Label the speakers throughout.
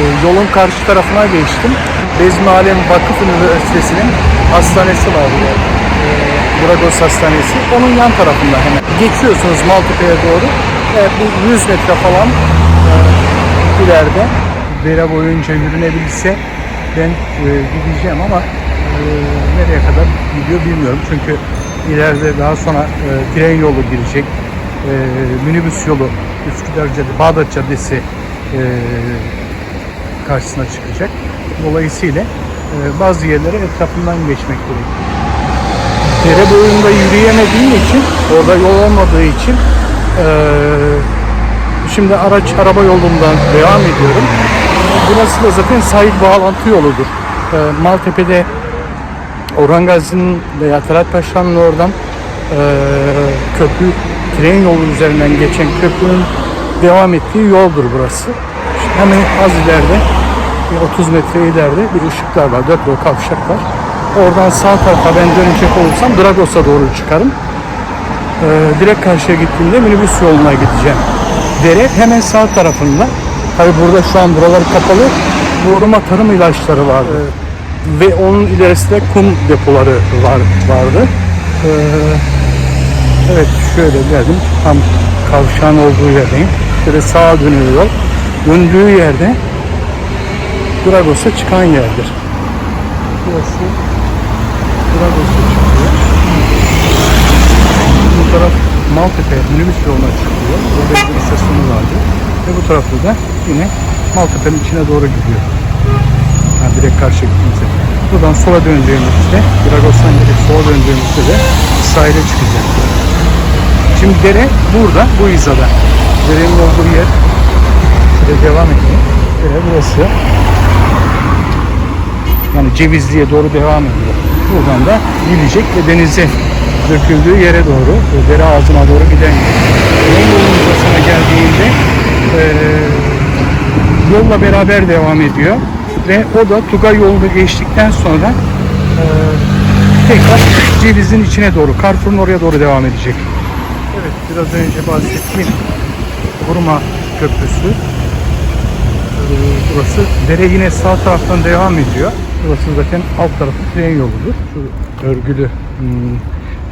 Speaker 1: E, yolun karşı tarafına geçtim. Bezmi Alem Vakıf Üniversitesi'nin hastanesi var burada. E, Dragos Hastanesi. Onun yan tarafında hemen. Geçiyorsunuz Maltepe'ye doğru. E, bir 100 metre falan e, ileride dere boyunca yürünebilse ben gideceğim ama nereye kadar gidiyor bilmiyorum. Çünkü ileride daha sonra tren yolu girecek. Minibüs yolu Üsküdar Caddesi, Bağdat Caddesi karşısına çıkacak. Dolayısıyla e, bazı yerlere etrafından geçmek gerekiyor. Dere boyunda yürüyemediğim için, orada yol olmadığı için e, şimdi araç araba yolundan devam ediyorum. Burası da zaten sahil bağlantı yoludur. E, Maltepe'de Orhan Gazi'nin veya Talat oradan e, köprü tren yolu üzerinden geçen köprünün devam ettiği yoldur burası. Hemen az ileride bir 30 metre ileride bir ışıklar var. Dört yol kavşak var. Oradan sağ tarafa ben dönecek olursam Dragos'a doğru çıkarım. Ee, direkt karşıya gittiğimde minibüs yoluna gideceğim. Dere hemen sağ tarafında. Tabi burada şu an buralar kapalı. Vurma tarım ilaçları vardı. Ve onun ilerisinde kum depoları var, vardı. Ee, evet şöyle geldim. Tam kavşağın olduğu yerdeyim. Şöyle sağa dönüyor yol. Döndüğü yerde Dragos'a çıkan yerdir. Burası Dragos'a çıkıyor. Bu taraf Maltepe minibüs yoluna çıkıyor. Burada bir istasyonu vardı. Ve bu tarafta da yine Maltepe'nin içine doğru gidiyor. Yani direkt karşıya gittiğimizde. Buradan sola döndüğümüzde, Dragos'tan direkt sola döndüğümüzde de sahile çıkacak. Şimdi dere burada, bu hizada. Derenin olduğu yer, şöyle devam edeyim. Dere burası. Yani Cevizli'ye doğru devam ediyor. Buradan da Bilecek ve denize döküldüğü yere doğru, dere ağzına doğru giden. Yol yolun burasına geldiğinde eee yolla beraber devam ediyor ve o da Tugay yolunu geçtikten sonra eee, tekrar Ceviz'in içine doğru, Carrefour'un oraya doğru devam edecek. Evet, biraz önce bahsettiğim Kuruma Köprüsü. Burası dere yine sağ taraftan devam ediyor. Burası zaten alt tarafı tren yoludur. Şu örgülü hmm,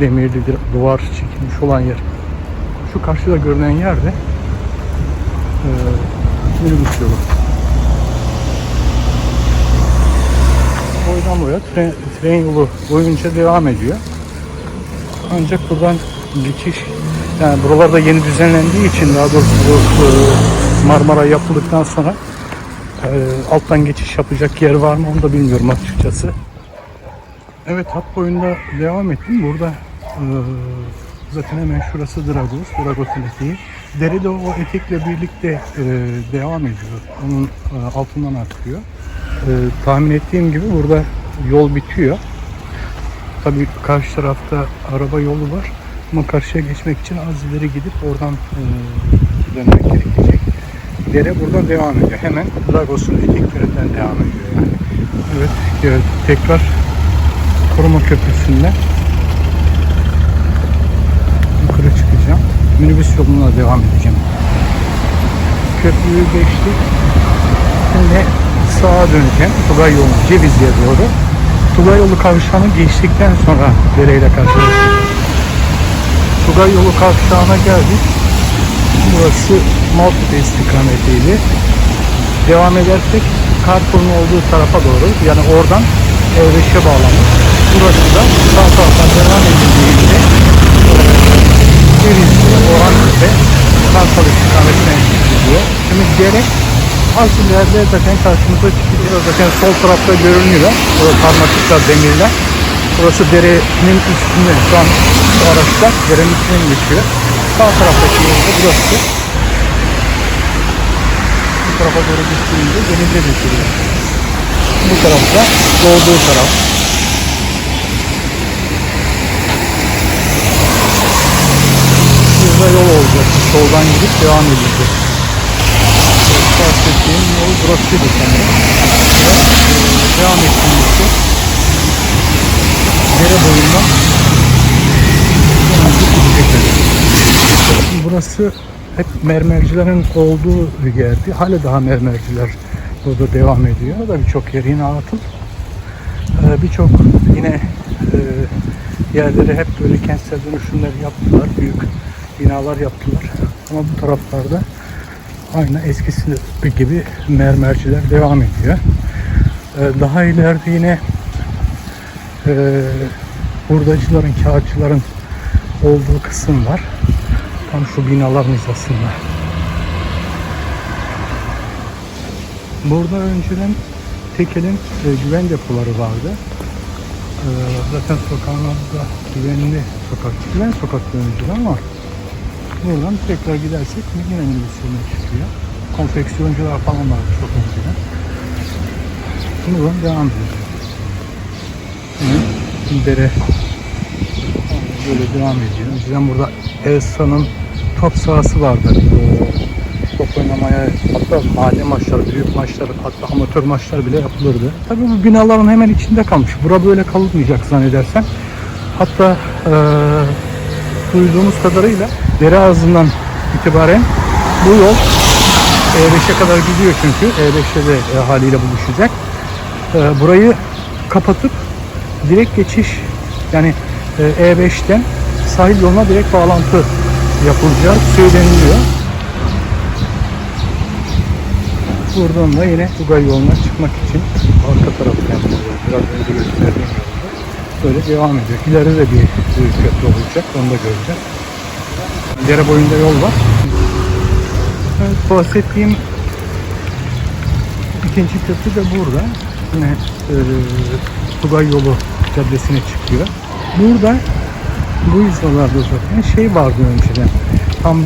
Speaker 1: demirli bir duvar çekilmiş olan yer. Şu karşıda görünen yer de e, minibüs yolu. Boydan boya tren, tren yolu boyunca devam ediyor. Ancak buradan geçiş yani buralarda yeni düzenlendiği için daha doğrusu e, Marmara yapıldıktan sonra e, alttan geçiş yapacak yer var mı onu da bilmiyorum açıkçası. Evet hat boyunda devam ettim. Burada e, zaten hemen şurası Dragos, Dragos'un eteği. Dere de o etekle birlikte e, devam ediyor. Onun e, altından akıyor. E, tahmin ettiğim gibi burada yol bitiyor. Tabii karşı tarafta araba yolu var. Ama karşıya geçmek için az ileri gidip oradan e, dönmek gerekecek. Dere buradan devam ediyor. Hemen Dragos'un etek yönünden devam ediyor yani. Evet, evet tekrar koruma köprüsünden yukarı çıkacağım. Minibüs yoluna devam edeceğim. Köprüyü geçtik. Şimdi sağa döneceğim. Tugay yolu Cevizli'ye doğru. Tugay yolu kavşağını geçtikten sonra dereyle karşılaşacağım. Tugay yolu kavşağına geldik. Burası Maltepe istikametiydi. Devam edersek Carrefour'un olduğu tarafa doğru yani oradan Evreş'e bağlanır. Burası da sağ taraftan devam edildiğinde Denizli, Orhantepe, Kartal istikametine gidiyor. Şimdi dere az ileride zaten karşımıza çıkıyor. Zaten sol tarafta görünüyor. O parmaklıklar, demirler. Burası derenin üstünde. Şu an araçlar derenin üstünden geçiyor. Sağ taraftaki yolda burası. Bu tarafa doğru gittiğinde denize geçiyor. Bu tarafta doğduğu taraf. Burada yol olacak. Soldan gidip devam edecek. Bahsettiğim yol burasıydı sanırım. Devam ettiğimizde dere boyundan Burası hep mermercilerin olduğu bir yerdi. Hala daha mermerciler burada devam ediyor. Da birçok yer yine atıl. Ee, birçok yine e, yerleri hep böyle kentsel dönüşümler yaptılar. Büyük binalar yaptılar. Ama bu taraflarda aynı eskisi gibi mermerciler devam ediyor. Ee, daha ileride yine e, hurdacıların, kağıtçıların olduğu kısım var. Tam şu binaların hizasında. Burada önceden tekelin e, güven depoları vardı. E, zaten sokaklarda güvenli sokak, güven sokak önceden ama buradan tekrar gidersek yine minibüslerine çıkıyor. Konfeksiyoncular falan var çok önceden. Buradan devam ediyor. Yine dere böyle devam ediyor. Önceden burada Elsa'nın top sahası vardı. Top oynamaya hatta mahalle maçları, büyük maçlar, hatta amatör maçlar bile yapılırdı. Tabii bu binaların hemen içinde kalmış. Bura böyle kalmayacak zannedersem. Hatta e, duyduğumuz kadarıyla dere ağzından itibaren bu yol E5'e kadar gidiyor çünkü. E5'te de e, haliyle buluşacak. E, burayı kapatıp direkt geçiş yani E5'ten sahil yoluna direkt bağlantı yapılacağı söyleniliyor. Buradan da yine Tugay yoluna çıkmak için arka taraftan biraz önce gösterdiğim yolda böyle devam ediyor. İleride de bir köprü olacak. Onu da göreceğiz. Dere boyunda yol var. Evet, bahsettiğim ikinci köprü de burada. Yine e, Tugay yolu caddesine çıkıyor. Burada bu hizalarda zaten şey vardı önceden. Tam e,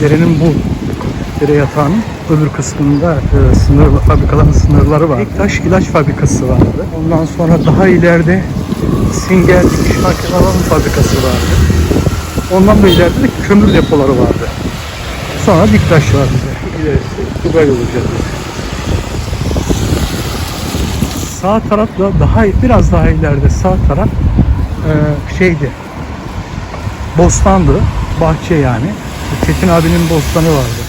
Speaker 1: derenin bu dere yatağının öbür kısmında e, sınır fabrikaların sınırları vardı. Bektaş ilaç fabrikası vardı. Ondan sonra daha ileride Singer dikiş makinelerinin fabrikası vardı. Ondan da ileride de kömür depoları vardı. Sonra Diktaş vardı. İlerisi Tugay yolu caddesi. Sağ tarafla daha biraz daha ileride sağ taraf e, şeydi. Bostandı. Bahçe yani. Çetin abinin bostanı vardı.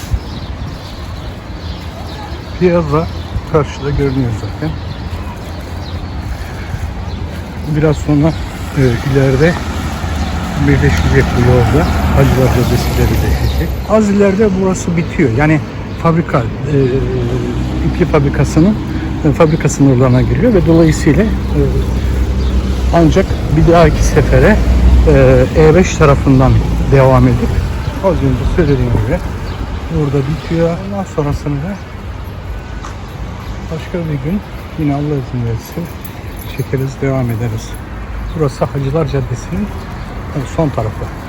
Speaker 1: Piyaza karşıda görünüyor zaten. Biraz sonra e, ileride birleşecek bu yolda. Hacılar Caddesi de birleşecek. Az ileride burası bitiyor. Yani fabrika, e, ipli fabrikasının e, fabrika sınırlarına giriyor ve dolayısıyla e, ancak bir dahaki sefere e, E5 tarafından devam edip az önce söylediğim gibi burada bitiyor. Ondan sonrasında başka bir gün yine Allah izin verirse çekeriz devam ederiz. Burası Hacılar Caddesi'nin son tarafı.